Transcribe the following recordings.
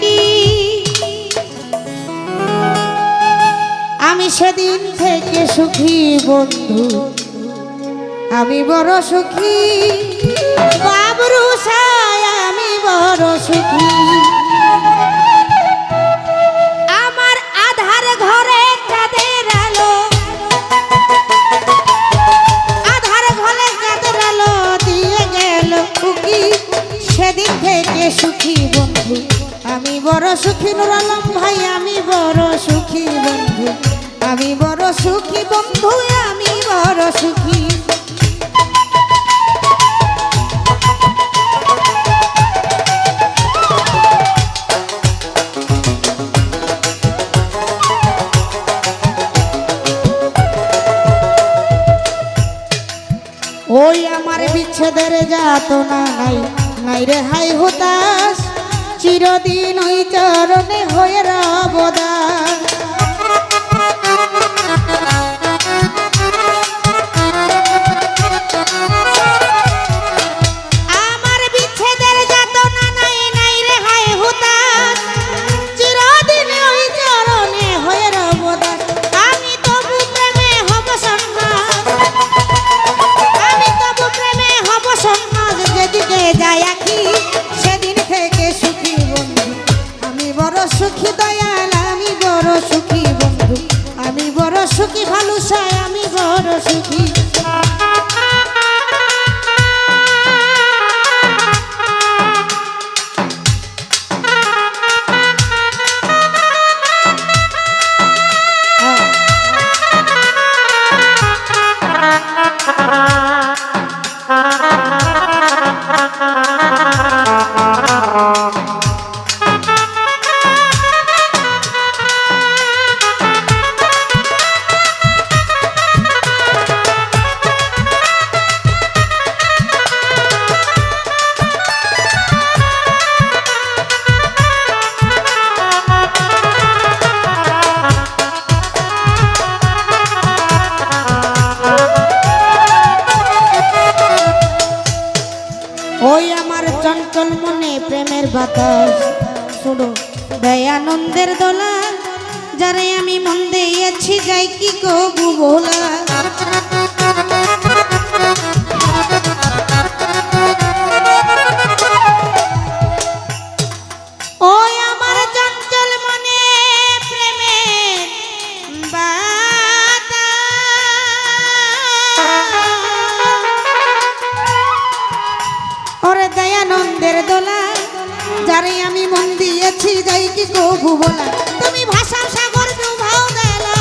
কি? আমি সেদিন থেকে সুখী বন্ধু। আমি বড় সুখী। বাবরু আমি বড় সুখী। আমার আধার ঘরে আলো। আধার ঘরে দিয়ে সেদিন থেকে সুখী বন্ধু। আমি বড় সুখী নুর আলম ভাই, আমি বড় সুখী বন্ধু। আমি বড় সুখী বন্ধু, আমি বড় সুখী। ওই আমার বিচ্ছেদের যাতনা নাই নাই রে হাই হতাশ। চিরদিন ওই চরণে হয়ে রবদাস চাই আমি বড় সুখী। প্রেমের বাতাস। শুনো দয়ানন্দের দোলা যারে আমি মন দিয়েছি যাই কি কবু ভোলা দিয়েছি যাই কি কবু বলা। তুমি ভাষা সাগর ডুবাও বেলা।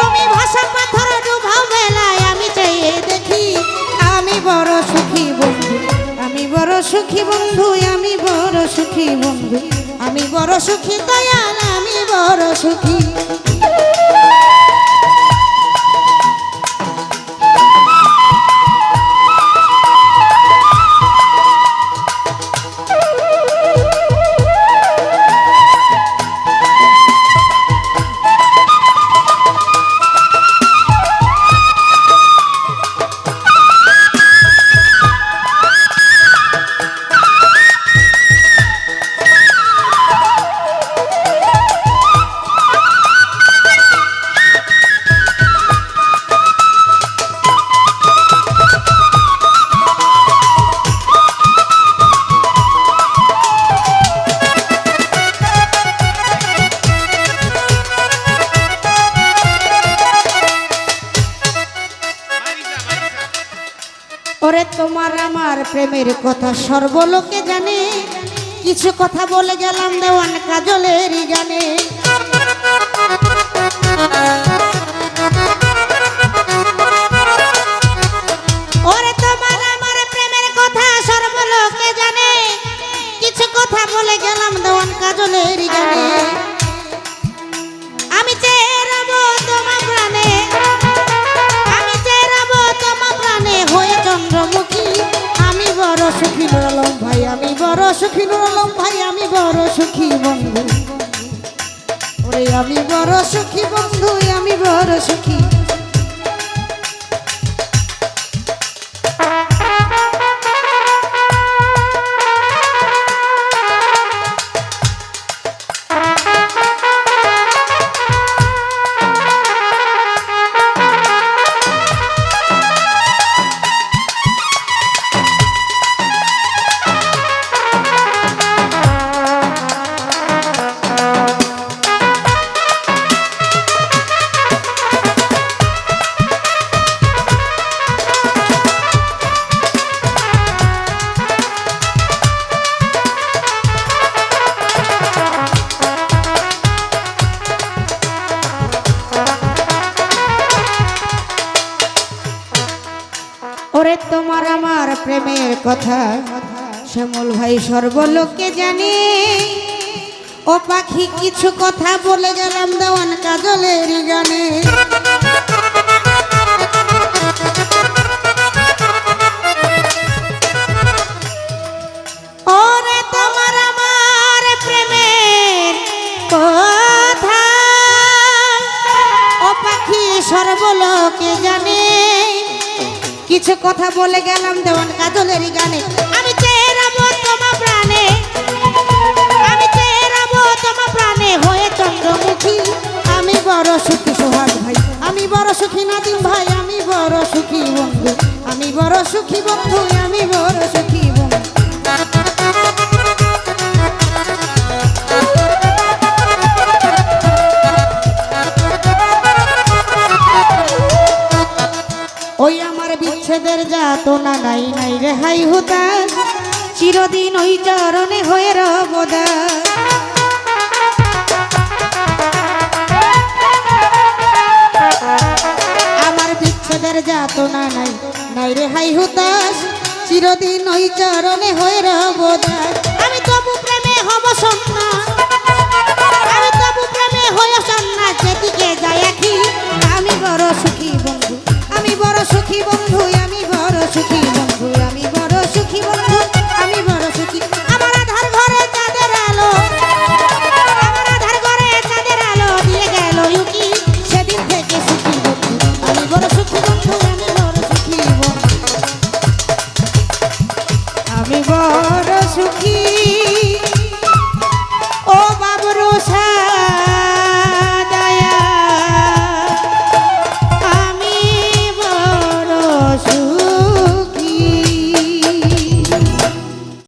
তুমি ভাষা পাথর ডুবাও বেলায় আমি চাইয়ে দেখি আমি বড় সুখী বন্ধু। আমি বড় সুখী বন্ধু আমি বড় সুখী বন্ধু। আমি বড় সুখী দয়াল আমি বড় সুখী। আমার প্রেমের কথা সর্বলোকে জানে। কিছু কথা বলে গেলাম দেওয়ান কাজলের গানে। ওরে তোমার কথা সর্বলোকে জানে। কিছু কথা বলে গেলাম দেওয়ান কাজলের গানে। বড় সুখী নুরলম ভাই, আমি বড় সুখী নুরলম ভাই, আমি বড় সুখী বন্ধু। ওরে আমি বড় সুখী বন্ধু, আমি বড় সুখী। প্রেমের কথা। শ্যামল ভাই সর্বলোকে জানে। ও পাখি কিছু কথা বলে গেলাম দেওয়ান কাজলের গানে। সর্বলোকে জানে। কিছু কথা বলে গেলাম দেওয়ান কাজলের গানে। বেদনা নাই নাই রে হাই হুতা চিরদিন ওই চরণে হয়ে রবদা আমার বিচ্ছেদের যাতনা নাই নাই রে হাই হুতাস চিরদিন ওই চরণে হয়ে রবদা সুখী